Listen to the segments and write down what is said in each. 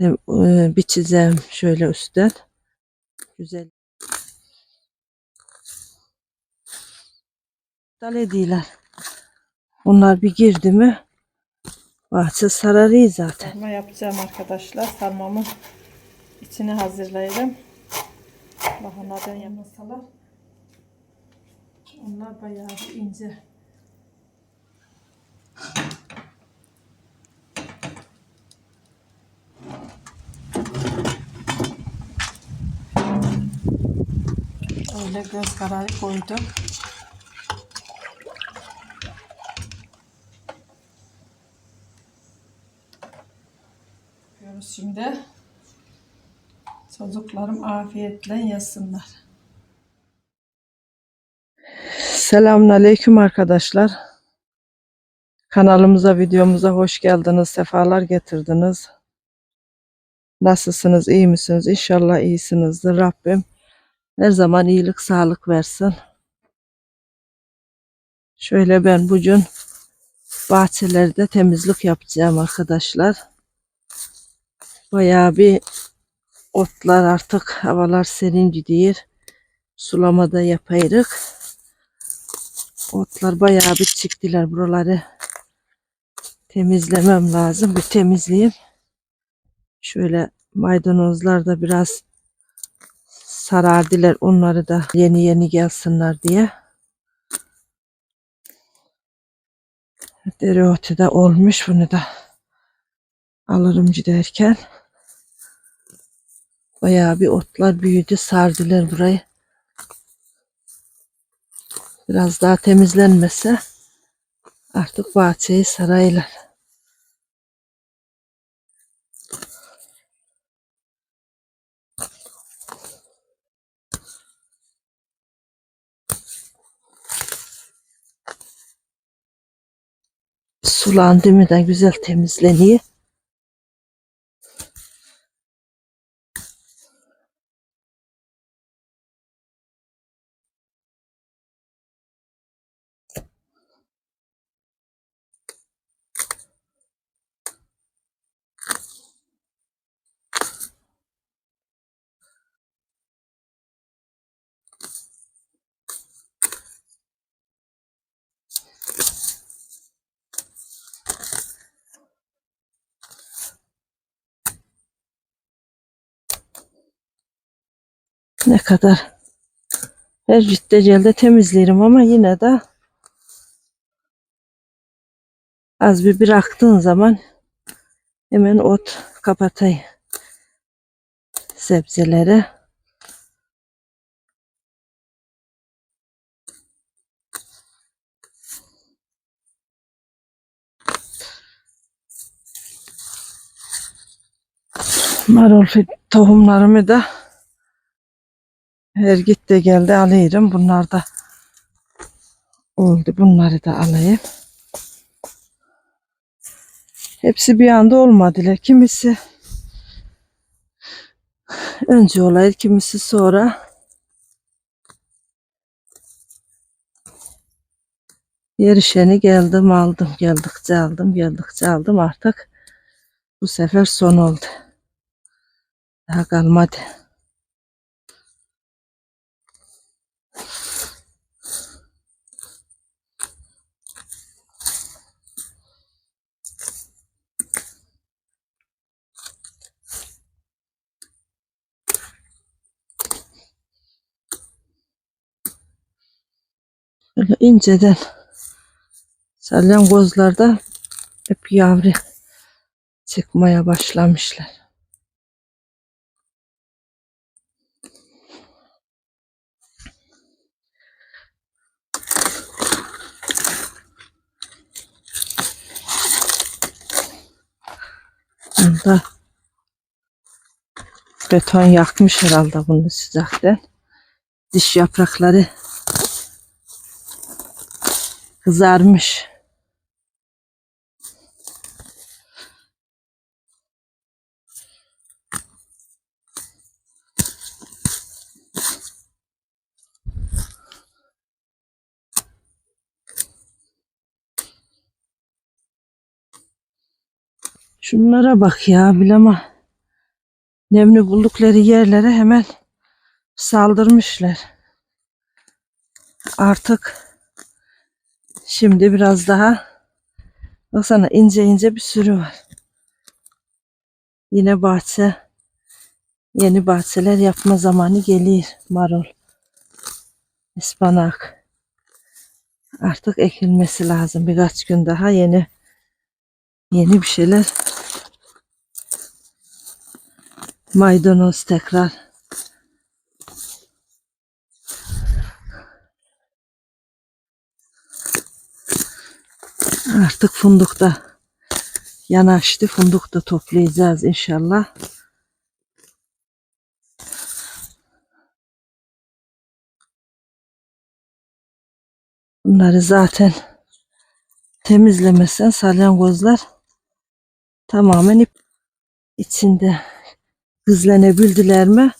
E, e, biçeceğim şöyle üstten. Güzel. Dal ediyorlar. Onlar bir girdi mi bahçe sararıyor zaten. Sarma yapacağım arkadaşlar. Sarmamın içini hazırlayacağım. Lahanadan yamasalar. Onlar bayağı bir ince. Öyle göz kararı koydum. Yapıyoruz şimdi. Çocuklarım afiyetle yesinler. Selamünaleyküm arkadaşlar. Kanalımıza, videomuza hoş geldiniz. Sefalar getirdiniz. Nasılsınız? iyi misiniz? İnşallah iyisinizdir. Rabbim her zaman iyilik, sağlık versin. Şöyle ben bugün bahçelerde temizlik yapacağım arkadaşlar. Bayağı bir otlar artık havalar serin gidiyor. Sulamada yapayırık. Otlar bayağı bir çıktılar buraları. Temizlemem lazım. Bir temizleyeyim. Şöyle maydanozlar da biraz sarardılar. Onları da yeni yeni gelsinler diye. Dereotu da olmuş. Bunu da alırım giderken. Bayağı bir otlar büyüdü. Sardılar burayı. Biraz daha temizlenmese artık bahçeyi saraylar. Sulandı mı da güzel temizleniyor. Ne kadar her celde temizlerim ama yine de az bir bıraktığın zaman hemen ot kapatayım sebzelere. Marul tohumlarımı da her git de geldi alıyorum. Bunlar da oldu. Bunları da alayım. Hepsi bir anda olmadılar. Kimisi önce olaydı, kimisi sonra. Yarışeni geldim aldım. Geldikçe aldım. Geldikçe aldım. Artık bu sefer son oldu. Daha kalmadı. Böyle inceden salyangozlarda hep yavru çıkmaya başlamışlar. Bunda beton yakmış herhalde bunu sıcaktan. Diş yaprakları kızarmış. Şunlara bak ya bilema. nemli buldukları yerlere hemen saldırmışlar. Artık şimdi biraz daha baksana ince ince bir sürü var. Yine bahçe yeni bahçeler yapma zamanı geliyor. Marul, ıspanak. Artık ekilmesi lazım. Birkaç gün daha yeni yeni bir şeyler maydanoz tekrar artık fundukta yanaştı. Funduk da toplayacağız inşallah. Bunları zaten temizlemesen salyangozlar tamamen ip içinde gizlenebildiler mi?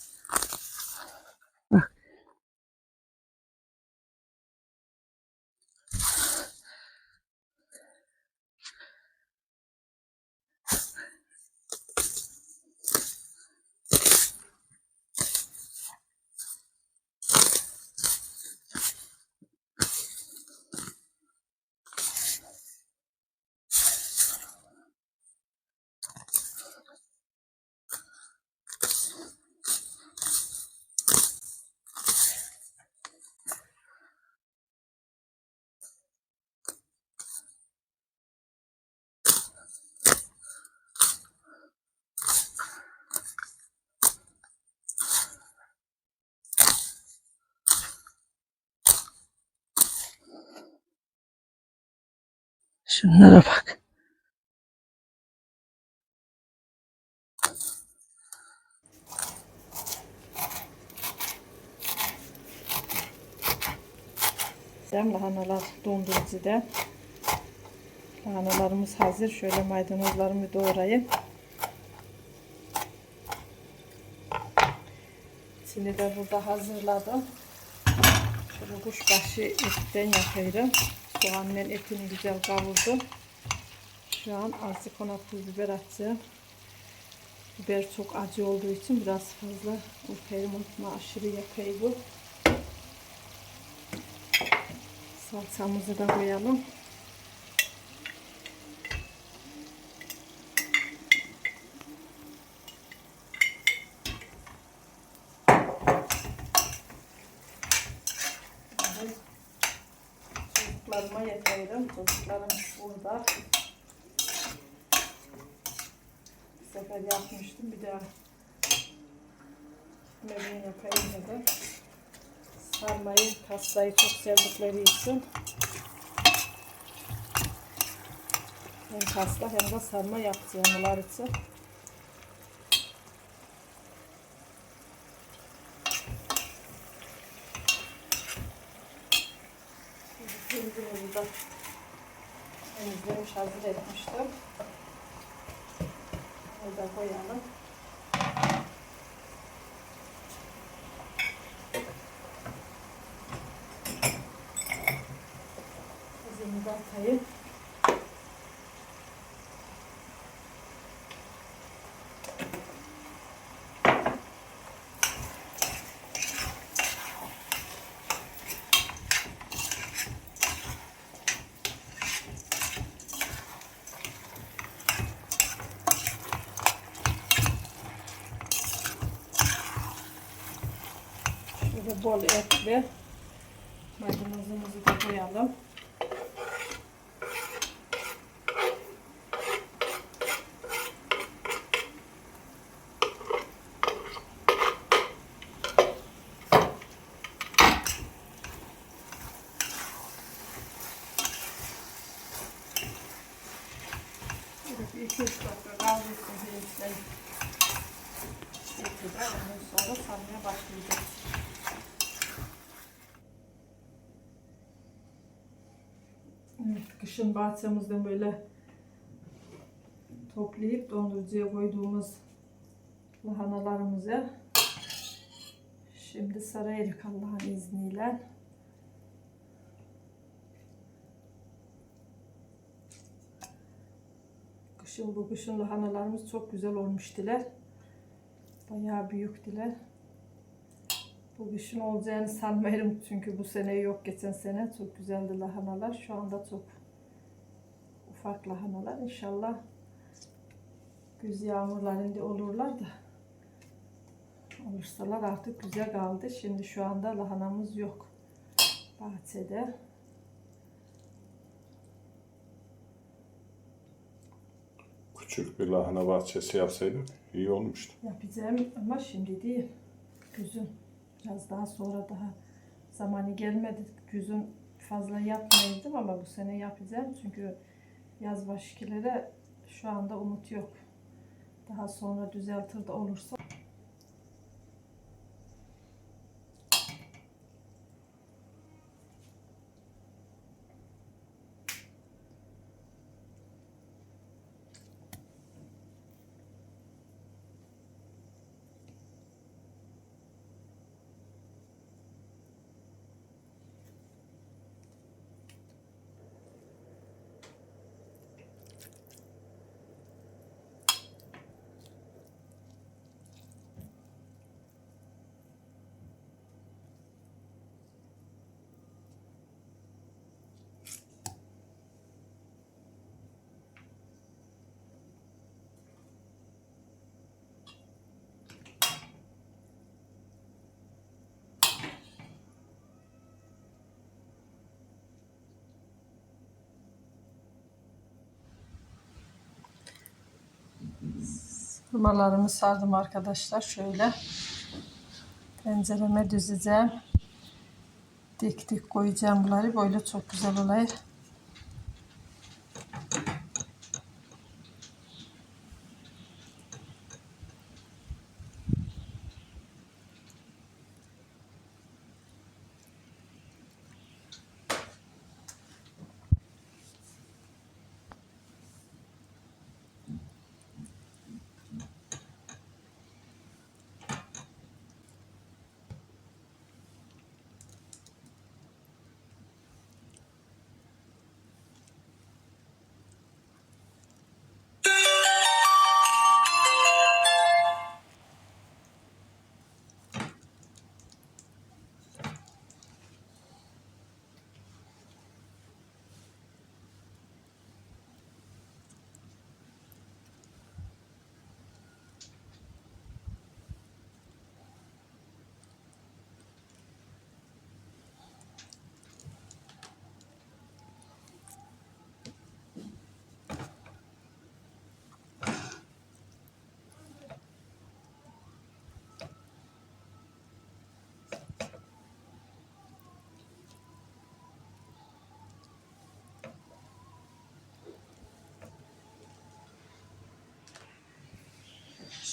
Şunlara bak. Dem lahanalar dondurucuda. Lahanalarımız hazır. Şöyle maydanozlarımı doğrayayım. İçini de burada hazırladım. Şöyle kuşbaşı etten yapıyorum. Soğanla etini güzel kavurdum. Şu an azıcık ona pul biber atacağım. Biber çok acı olduğu için biraz fazla unutma aşırı yakayı bu. Salçamızı da koyalım. Çocuklarıma yapıyorum. Çocuklarım burada. Sefer yapmıştım. Bir daha gitmeden yapayım dedim. Sarmayı, pastayı çok sevdikleri için hem pasta hem de sarma yapacağım onlar için. Şimdi burada temizlemiş, hazır etmiştim. Da koyalım. Kızımı da atayım. Bol etli maydanozumuzu da koyalım. İki üç dakika kavrulsun. Eti de ondan sonra sarmaya başlayacağız. Evet, kışın bahçemizden böyle toplayıp dondurucuya koyduğumuz lahanalarımızı şimdi sarayırık Allah'ın izniyle. Kışın bu kışın lahanalarımız çok güzel olmuştular. Bayağı büyüktüler. Bu kışın olacağını sanmıyorum çünkü bu sene yok geçen sene çok güzeldi lahanalar. Şu anda çok ufak lahanalar. İnşallah güz yağmurlarında olurlar da olursalar artık güzel kaldı. Şimdi şu anda lahanamız yok bahçede. Küçük bir lahana bahçesi yapsaydık iyi olmuştu. Yapacağım ama şimdi değil. Güzün biraz daha sonra daha zamanı gelmedi. Güzün fazla yapmayaydım ama bu sene yapacağım. Çünkü yaz başkilere şu anda umut yok. Daha sonra düzeltir de olursa. Hurmalarımı sardım arkadaşlar. Şöyle tencereme düzeceğim. Dik dik koyacağım bunları. Böyle çok güzel oluyor.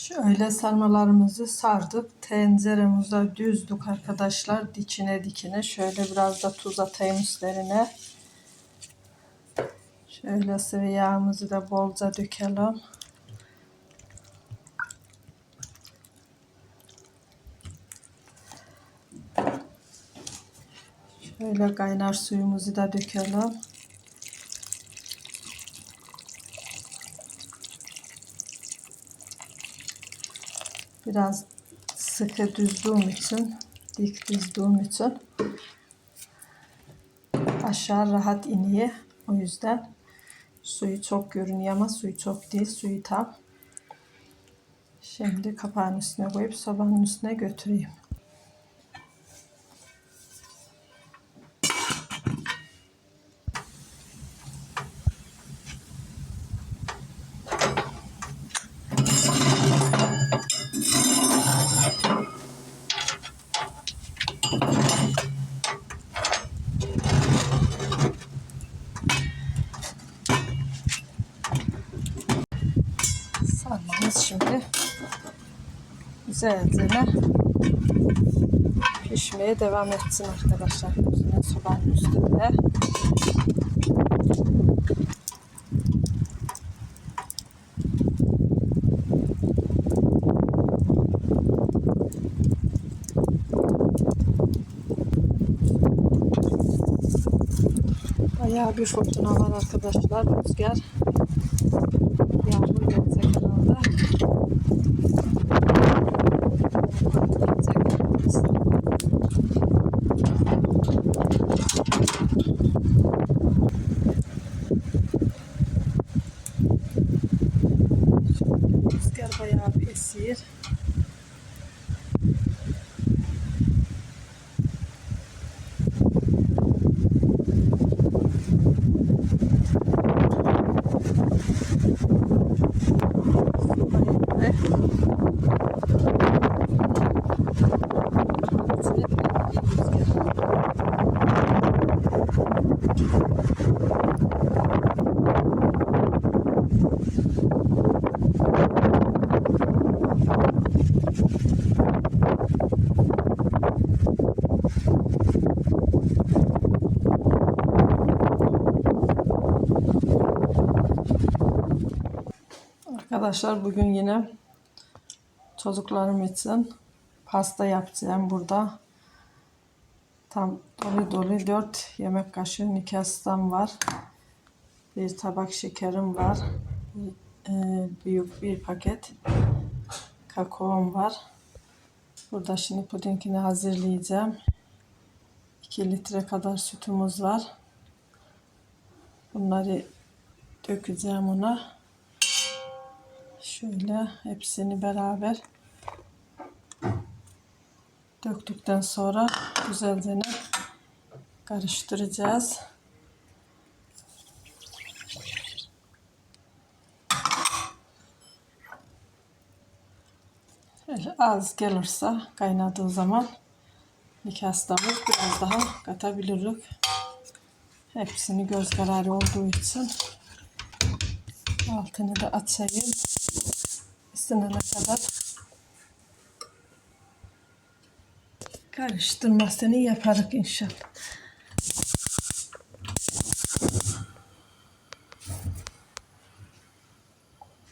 Şöyle sarmalarımızı sardık. Tenceremize düzdük arkadaşlar. Dikine dikine. Şöyle biraz da tuz atayım üstlerine. Şöyle sıvı yağımızı da bolca dökelim. Şöyle kaynar suyumuzu da dökelim. Biraz sıkı düzdüğüm için, dik düzdüğüm için aşağı rahat iniyor. O yüzden suyu çok görünüyor ama suyu çok değil, suyu tam. Şimdi kapağın üstüne koyup sobanın üstüne götüreyim. Sarmamız şimdi güzelce pişmeye devam etsin arkadaşlar. Yine sobanın üstünde. Bayağı bir fırtına var arkadaşlar. Rüzgar. Arkadaşlar bugün yine çocuklarım için pasta yapacağım burada. Tam dolu dolu 4 yemek kaşığı nişastam var. Bir tabak şekerim var. Ee, büyük bir paket kakaom var. Burada şimdi pudingini hazırlayacağım. 2 litre kadar sütümüz var. Bunları dökeceğim ona. Şöyle hepsini beraber döktükten sonra güzelce karıştıracağız. Şöyle az gelirse kaynadığı zaman nişastamız biraz daha katabiliriz. Hepsini göz kararı olduğu için altını da açayım ısınana kadar karıştırmasını yaparız inşallah.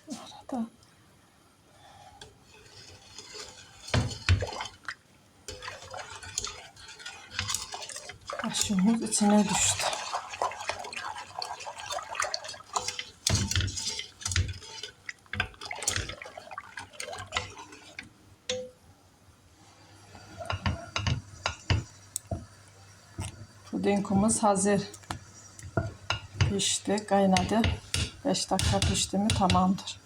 Arada kaşığımız içine düştü. Pudingimiz hazır. Pişti, kaynadı. 5 dakika pişti mi tamamdır.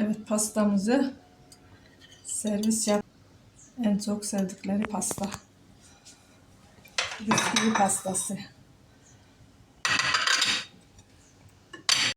Evet pastamızı servis yap. En çok sevdikleri pasta. Bisküvi pastası.